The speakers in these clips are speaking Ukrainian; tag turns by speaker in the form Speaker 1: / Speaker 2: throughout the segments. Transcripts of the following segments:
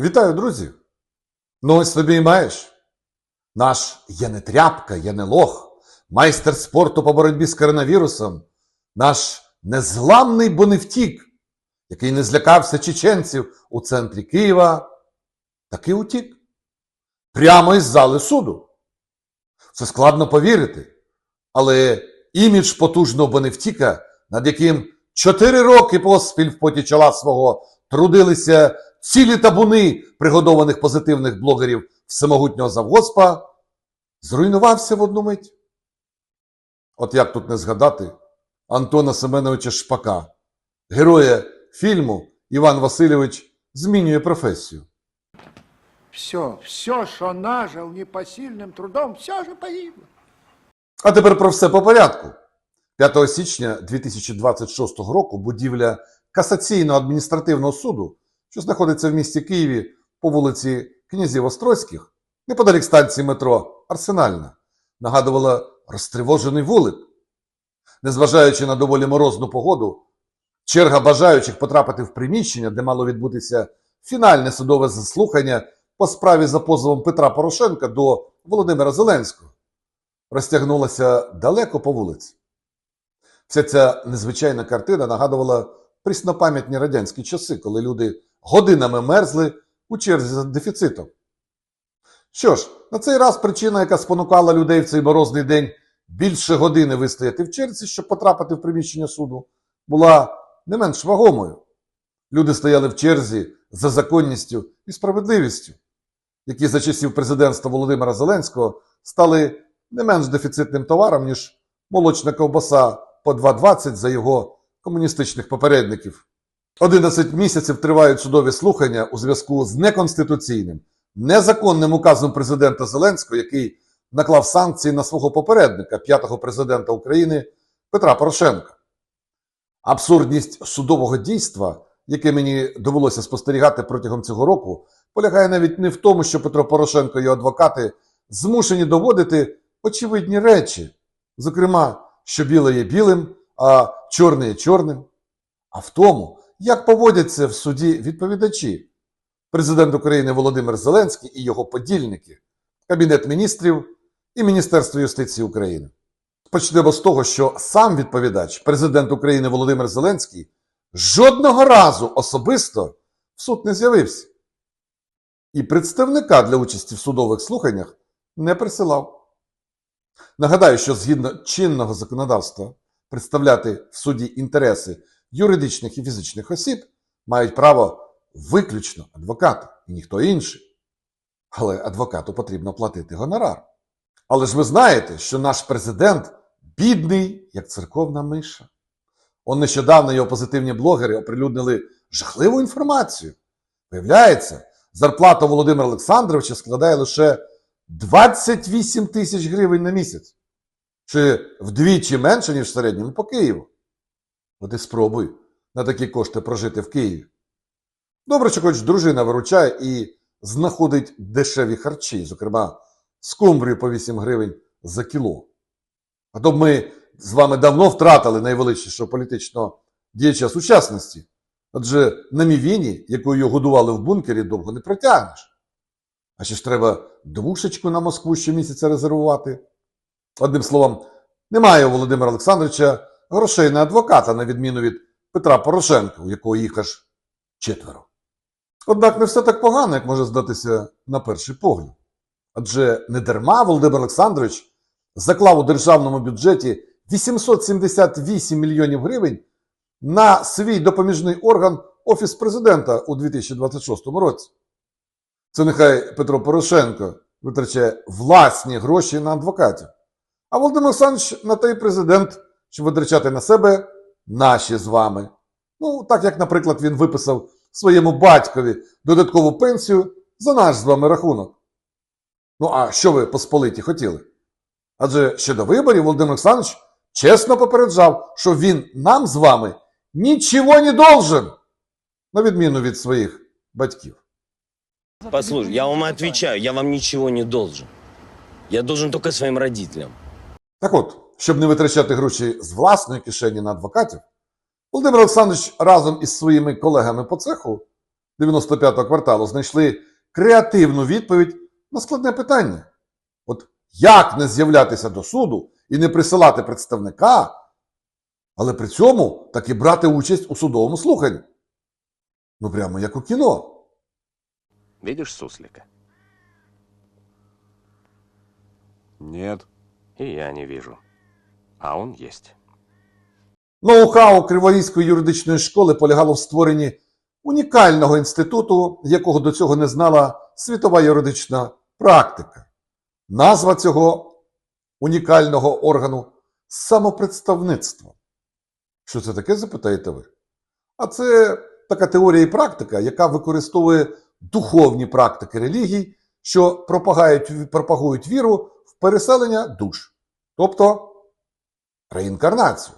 Speaker 1: Вітаю, друзі! Ну ось тобі і маєш. Наш я не тряпка, я не лох, майстер спорту по боротьбі з коронавірусом, наш незламний боневтік, який не злякався чеченців у центрі Києва, таки утік. Прямо із зали суду. Це складно повірити, але імідж потужного боневтіка, над яким чотири роки поспіль в поті чола свого трудилися цілі табуни пригодованих позитивних блогерів всемогутнього завгоспа, зруйнувався в одну мить. От як тут не згадати Антона Семеновича Шпака, героя фільму Іван Васильович змінює професію.
Speaker 2: Все, все, что нажил непосильным трудом, все же погибло.
Speaker 1: А тепер про все по порядку. 5 січня 2026 року будівля Касаційного адміністративного суду, що знаходиться в місті Києві по вулиці Князів Острозьких, неподалік станції метро Арсенальна, нагадувала розтривожений вулик. Незважаючи на доволі морозну погоду, черга бажаючих потрапити в приміщення, де мало відбутися фінальне судове заслухання по справі за позовом Петра Порошенка до Володимира Зеленського, розтягнулася далеко по вулиці. Вся ця незвичайна картина нагадувала пріснопам'ятні радянські часи, коли люди годинами мерзли у черзі за дефіцитом. Що ж, на цей раз причина, яка спонукала людей в цей морозний день більше години вистояти в черзі, щоб потрапити в приміщення суду, була не менш вагомою. Люди стояли в черзі за законністю і справедливістю, які за часів президентства Володимира Зеленського стали не менш дефіцитним товаром, ніж молочна ковбаса по 2,20 за його комуністичних попередників. 11 місяців тривають судові слухання у зв'язку з неконституційним, незаконним указом президента Зеленського, який наклав санкції на свого попередника, п'ятого президента України Петра Порошенка. Абсурдність судового дійства, яке мені довелося спостерігати протягом цього року, полягає навіть не в тому, що Петро Порошенко і його адвокати змушені доводити очевидні речі, зокрема, що біле є білим, а чорне є чорним, а в тому, як поводяться в суді відповідачі, президент України Володимир Зеленський і його подільники, Кабінет міністрів і Міністерство юстиції України. Почнемо з того, що сам відповідач, президент України Володимир Зеленський, жодного разу особисто в суд не з'явився. І представника для участі в судових слуханнях не присилав. Нагадаю, що згідно чинного законодавства представляти в суді інтереси юридичних і фізичних осіб мають право виключно адвокати і ніхто інший. Але адвокату потрібно платити гонорар. Але ж ви знаєте, що наш президент бідний, як церковна миша. Он нещодавно його позитивні блогери оприлюднили жахливу інформацію. Виявляється, зарплата Володимира Олександровича складає лише 28 тисяч гривень на місяць. Чи вдвічі менше, ніж в середньому по Києву. От і спробуй на такі кошти прожити в Києві. Добре, що хоч дружина виручає і знаходить дешеві харчі, зокрема, скумбрію по 8 гривень за кіло. А то б ми з вами давно втратили найвеличнішого політичного діяча сучасності. Адже на мівіні, якою годували в бункері, довго не протягнеш. А ще ж треба двушечку на Москву щомісяця резервувати. Одним словом, немає у Володимира Олександровича грошей на адвоката, на відміну від Петра Порошенка, у якого їх аж четверо. Однак не все так погано, як може здатися на перший погляд. Адже не дарма Володимир Олександрович заклав у державному бюджеті 878 мільйонів гривень на свій допоміжний орган Офіс президента у 2026 році. Це нехай Петро Порошенко витрачає власні гроші на адвокатів. А Володимир Олександрович на той президент, щоб витрачати на себе наші з вами. Ну, так як, наприклад, він виписав своєму батькові додаткову пенсію за наш з вами рахунок. Ну, а що ви посполиті хотіли? Адже ще до виборів Володимир Олександрович чесно попереджав, що він нам з вами нічого не должен, на відміну від своїх батьків.
Speaker 3: Послушай, я вам отвечаю, я вам ничего не должен. Я должен только своим родителям.
Speaker 1: Так от, щоб не витрачати гроші з власної кишені на адвокатів, Володимир Олександрович разом із своїми колегами по цеху 95-го кварталу знайшли креативну відповідь на складне питання. От як не з'являтися до суду і не присилати представника, але при цьому таки брати участь у судовому слуханні? Ну, прямо як у кіно.
Speaker 4: Видишь суслика?
Speaker 5: Нет.
Speaker 4: И я не вижу. А он есть.
Speaker 1: Ноу-хау Криворізької юридичної школи полягало в створенні унікального інституту, якого до цього не знала світова юридична практика. Назва цього унікального органу самопредставництво. Що це таке, запитаєте ви? А це така теорія і практика, яка використовує духовні практики релігій, що пропагають, пропагують віру в переселення душ, тобто реінкарнацію.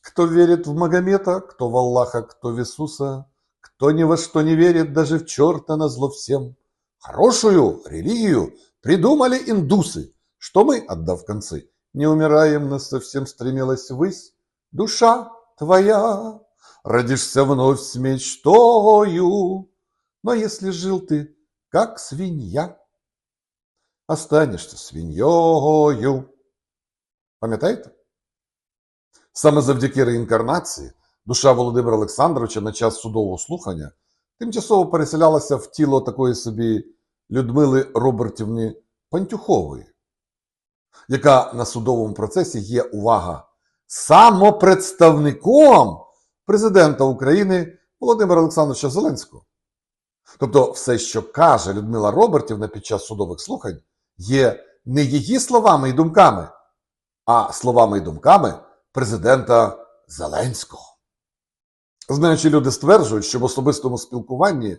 Speaker 1: Кто верит в Магомета, кто в Аллаха, кто в Иисуса, кто ни во что не верит, даже в черта на зло всем. Хорошую религию придумали индусы, что мы, отдав концы, не умираем, но совсем стремилась ввысь. Душа твоя, родишься вновь с мечтою, но если жил ты, как свинья, останешься свиньою. Пам'ятаєте? Саме завдяки реінкарнації душа Володимира Олександровича на час судового слухання тимчасово переселялася в тіло такої собі Людмили Робертівни Пантюхової, яка на судовому процесі є увага самопредставником президента України Володимира Олександровича Зеленського. Тобто, все, що каже Людмила Робертівна під час судових слухань, є не її словами і думками, а словами і думками президента Зеленського. Знаючи, люди стверджують, що в особистому спілкуванні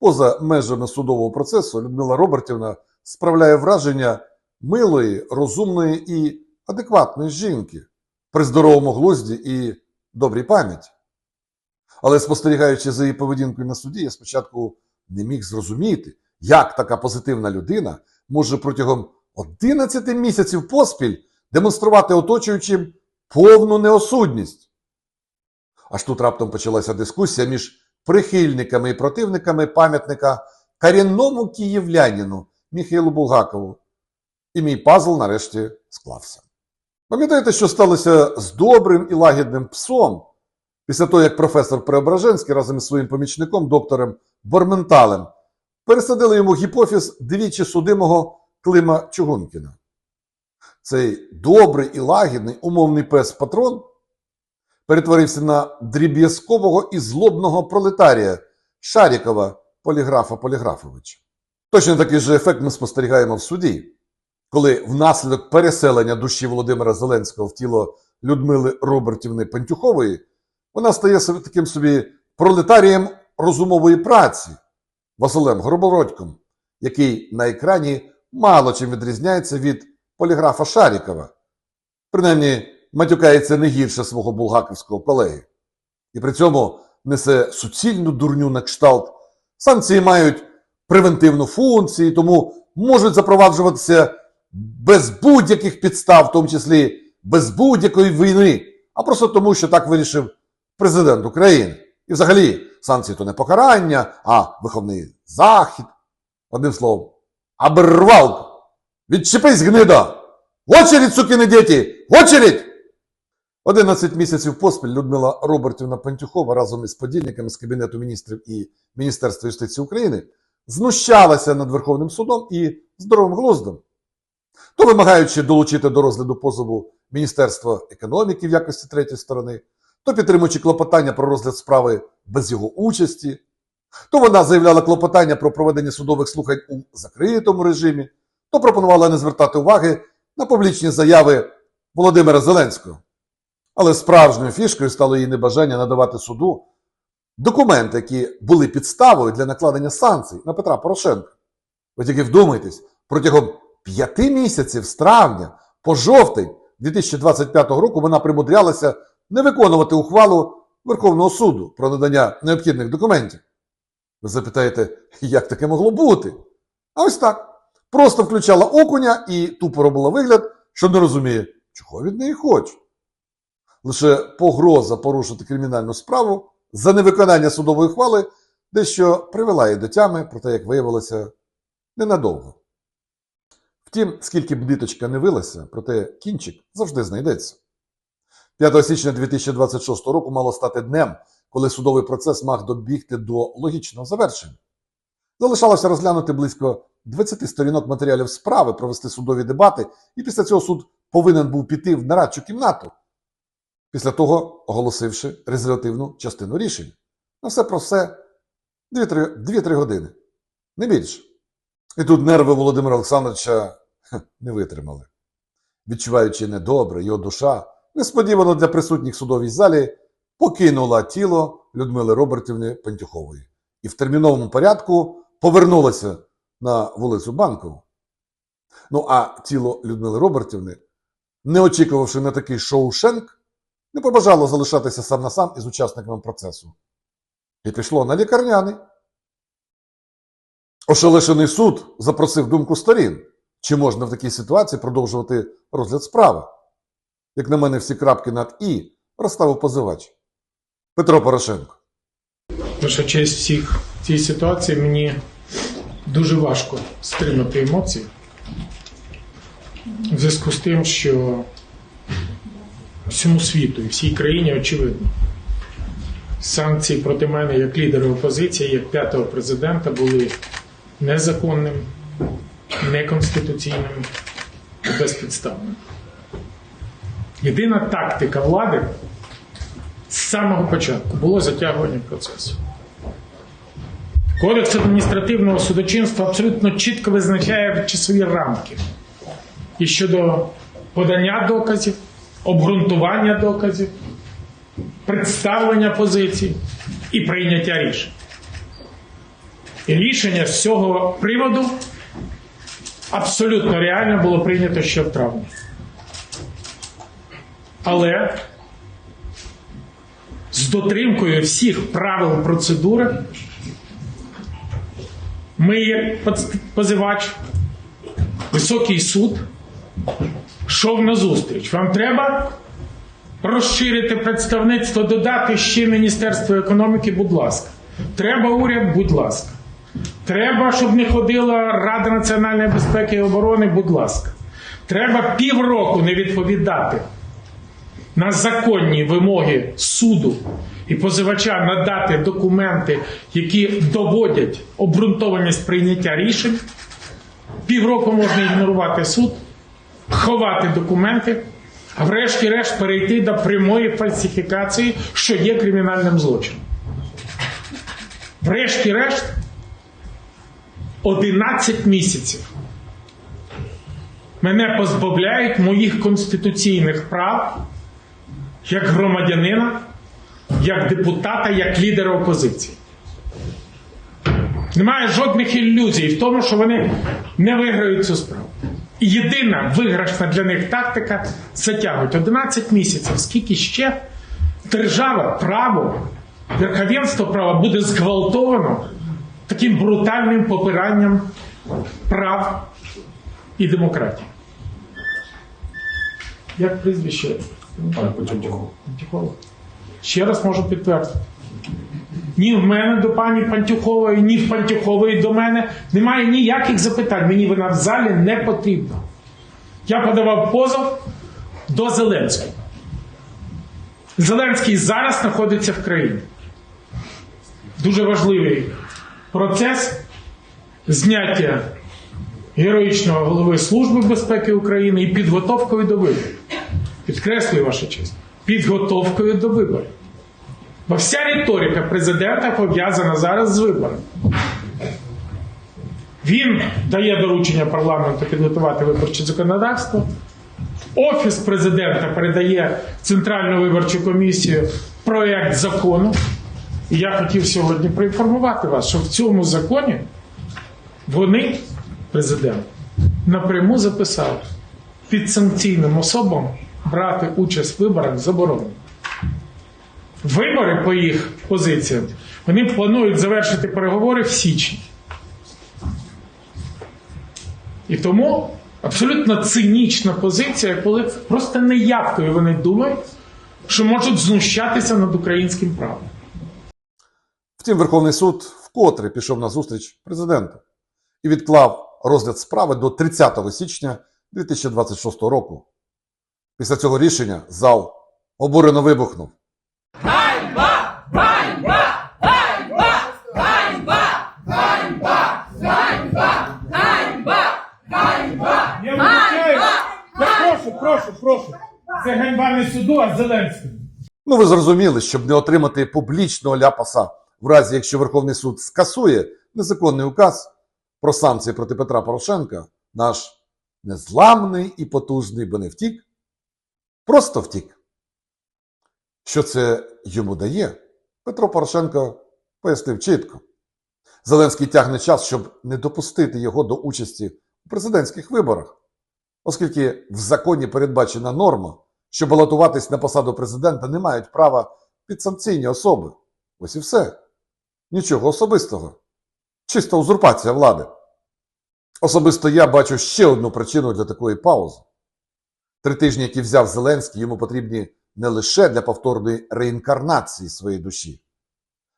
Speaker 1: поза межами судового процесу Людмила Робертівна справляє враження милої, розумної і адекватної жінки при здоровому глузді і добрій пам'яті. Але спостерігаючи за її поведінкою на суді, я спочатку не міг зрозуміти, як така позитивна людина може протягом 11 місяців поспіль демонструвати оточуючим повну неосудність. Аж тут раптом почалася дискусія між прихильниками і противниками пам'ятника корінному київляніну Міхайлу Булгакову. І мій пазл нарешті склався. Пам'ятаєте, що сталося з добрим і лагідним псом після того, як професор Преображенський разом із своїм помічником, доктором Борменталем, пересадили йому гіпофіз двічі судимого Клима Чугункіна? Цей добрий і лагідний умовний пес патрон перетворився на дріб'язкового і злобного пролетарія Шарікова Поліграфа Поліграфовича. Точно такий же ефект ми спостерігаємо в суді, коли внаслідок переселення душі Володимира Зеленського в тіло Людмили Робертівни Пантюхової вона стає таким собі пролетарієм розумової праці Василем Горобородьком, який на екрані мало чим відрізняється від поліграфа Шарікова. Принаймні, матюкається не гірше свого булгаковського колеги. І при цьому несе суцільну дурню на кшталт. Санкції мають превентивну функцію, тому можуть запроваджуватися без будь-яких підстав, в тому числі без будь-якої війни, а просто тому, що так вирішив президент України. І взагалі, санкції то не покарання, а виховний захід. Одним словом, абервалка. Відчепись, гнида! В очередь, сукини діти! В очередь! 11 місяців поспіль Людмила Робертівна Пантюхова разом із подільниками з Кабінету міністрів і Міністерства юстиції України знущалася над Верховним судом і здоровим глуздом, то вимагаючи долучити до розгляду позову Міністерства економіки в якості третьої сторони, то підтримуючи клопотання про розгляд справи без його участі, то вона заявляла клопотання про проведення судових слухань у закритому режимі, то пропонувала не звертати уваги на публічні заяви Володимира Зеленського. Але справжньою фішкою стало її небажання надавати суду документи, які були підставою для накладення санкцій на Петра Порошенка. Ви тільки вдумайтесь, протягом п'яти місяців з травня по жовтень 2025 року вона примудрялася не виконувати ухвалу Верховного суду про надання необхідних документів. Ви запитаєте, як таке могло бути? А ось так. Просто включала окуня і тупо робила вигляд, що не розуміє, чого від неї хочуть. Лише погроза порушити кримінальну справу за невиконання судової хвали дещо привела її до тями, проте, як виявилося, ненадовго. Втім, скільки б ниточка не вилася, проте кінчик завжди знайдеться. 5 січня 2026 року мало стати днем, коли судовий процес мав добігти до логічного завершення. Залишалося розглянути близько 20 сторінок матеріалів справи, провести судові дебати, і після цього суд повинен був піти в нарадчу кімнату, після того оголосивши резолютивну частину рішень. На все про все 2-3 години, не більше. І тут нерви Володимира Олександровича не витримали. Відчуваючи недобре, його душа несподівано для присутніх в судовій залі покинула тіло Людмили Робертівни Пентюхової і в терміновому порядку повернулася на вулицю Банкову. Ну а тіло Людмили Робертівни, не очікувавши на такий шоушенк, не побажало залишатися сам на сам із учасниками процесу. І пішло на лікарняний. Ошелешений суд запросив думку сторін, чи можна в такій ситуації продовжувати розгляд справи. Як на мене, всі крапки над І розставив позивач Петро Порошенко.
Speaker 6: Ваша честь всіх в цій ситуації мені дуже важко стримати емоції в зв'язку з тим, що всьому світу і всій країні очевидно. Санкції проти мене як лідера опозиції, як п'ятого президента були незаконним, неконституційним і безпідставним. Єдина тактика влади з самого початку було затягування процесу. Кодекс адміністративного судочинства абсолютно чітко визначає часові рамки і щодо подання доказів, обґрунтування доказів, представлення позицій і прийняття рішень. І рішення з цього приводу абсолютно реально було прийнято ще в травні. Але з дотримкою всіх правил процедури ми, поц- позивач, високий суд, йшов на зустріч. Вам треба розширити представництво, додати ще Міністерство економіки, будь ласка. Треба уряд, будь ласка. Треба, щоб не ходила Рада національної безпеки і оборони, будь ласка. Треба півроку не відповідати на законні вимоги суду і позивача надати документи, які доводять обґрунтованість прийняття рішень. Півроку можна ігнорувати суд, ховати документи, а врешті-решт перейти до прямої фальсифікації, що є кримінальним злочином. Врешті-решт, 11 місяців мене позбавляють моїх конституційних прав як громадянина, як депутата, як лідера опозиції. Немає жодних ілюзій в тому, що вони не виграють цю справу. І єдина виграшна для них тактика затягують 11 місяців. Скільки ще держава, право, верховенство права буде зґвалтовано таким брутальним попиранням прав і демократії. Як прізвище? Пантюхова. Ще раз можу підтвердити. Ні в мене до пані Пантюхової, ні в Пантюхової до мене немає ніяких запитань. Мені вона в залі не потрібна. Я подавав позов до Зеленського. Зеленський зараз знаходиться в країні. Дуже важливий процес зняття героїчного голови Служби безпеки України і підготовкою до виборів. Підкреслюю ваша честь, підготовкою до виборів. Бо вся риторика президента пов'язана зараз з виборами. Він дає доручення парламенту підготувати виборче законодавство. Офіс президента передає Центральну виборчу комісію проєкт закону. І я хотів сьогодні проінформувати вас, що в цьому законі вони, президент, напряму записали під санкційним особам брати участь в виборах заборонено. Вибори по їх позиціям вони планують завершити переговори в січні. І тому абсолютно цинічна позиція, коли просто неявкою вони думають, що можуть знущатися над українським правом.
Speaker 1: Втім, Верховний суд вкотре пішов на зустріч президенту і відклав розгляд справи до 30 січня 2026 року. Після цього рішення зал обурено вибухнув.
Speaker 6: Я вибачаю. Я прошу, прошу, прошу. Це ганьба не суду, а Зеленського.
Speaker 1: Ну, ви зрозуміли, щоб не отримати публічного ляпаса в разі, якщо Верховний суд скасує незаконний указ про санкції проти Петра Порошенка, наш незламний і потужний, бо не втік, просто втік. Що це йому дає? Петро Порошенко пояснив чітко. Зеленський тягне час, щоб не допустити його до участі у президентських виборах, оскільки в законі передбачена норма, що балотуватись на посаду президента не мають права підсанкційні особи. Ось і все. Нічого особистого. Чиста узурпація влади. Особисто я бачу ще одну причину для такої паузи. Три тижні, які взяв Зеленський, йому потрібні не лише для повторної реінкарнації своєї душі,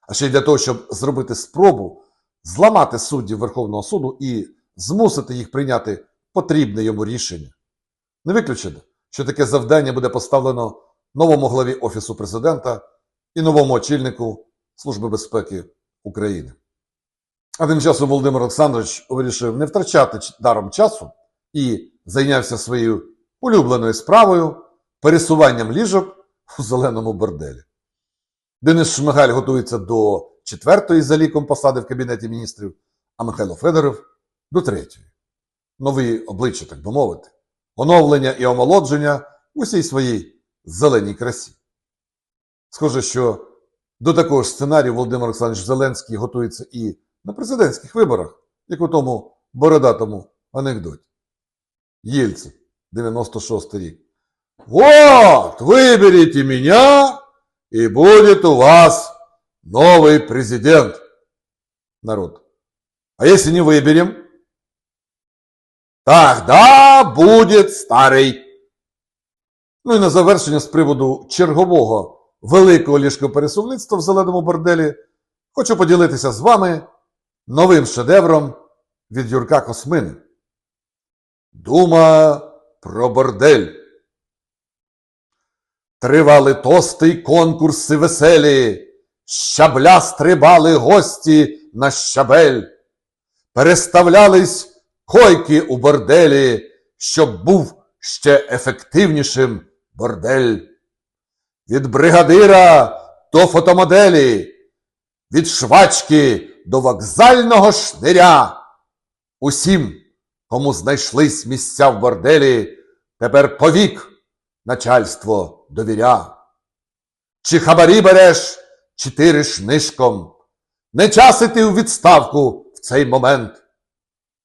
Speaker 1: а ще й для того, щоб зробити спробу зламати суддів Верховного суду і змусити їх прийняти потрібне йому рішення. Не виключено, що таке завдання буде поставлено новому главі Офісу президента і новому очільнику Служби безпеки України. А тим часом Володимир Олександрович вирішив не втрачати даром часу і зайнявся своєю улюбленою справою пересуванням ліжок у зеленому борделі. Денис Шмигаль готується до четвертої за ліком посади в Кабінеті міністрів, а Михайло Федоров до третьої. Нові обличчя, так би мовити оновлення і омолодження в усій своїй зеленій красі. Схоже, що до такого ж сценарію Володимир Олександрович Зеленський готується і на президентських виборах, як у тому бородатому анекдоті. Єльцин, 96 рік. Вот, выберите меня, и будет у вас новый президент. Народ. А если не выберем, Тогда буде старий. Ну і на завершення з приводу чергового великого ліжкопересувництва в зеленому борделі хочу поділитися з вами новим шедевром від Юрка Космини. Дума про бордель. Тривали тости й конкурси веселі, щабля стрибали гості на щабель, переставлялись койки у борделі, щоб був ще ефективнішим бордель. Від бригадира до фотомоделі, від швачки до вокзального шниря. Усім, кому знайшлись місця в борделі, тепер повік начальство довіря. Чи хабарі береш, чи тириш нишком. Не час іти у відставку в цей момент.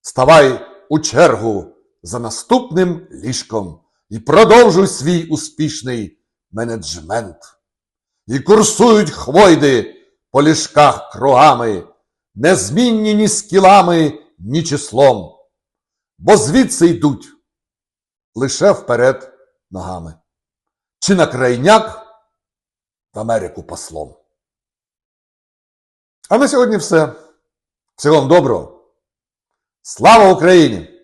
Speaker 1: Ставай у чергу за наступним ліжком і продовжуй свій успішний менеджмент. І курсують хвойди по ліжках кругами, незмінні ні скілами, ні числом, бо звідси йдуть лише вперед ногами. Чи на крайняк в Америку послом. А на сьогодні все. Всього вам доброго. Слава Україні!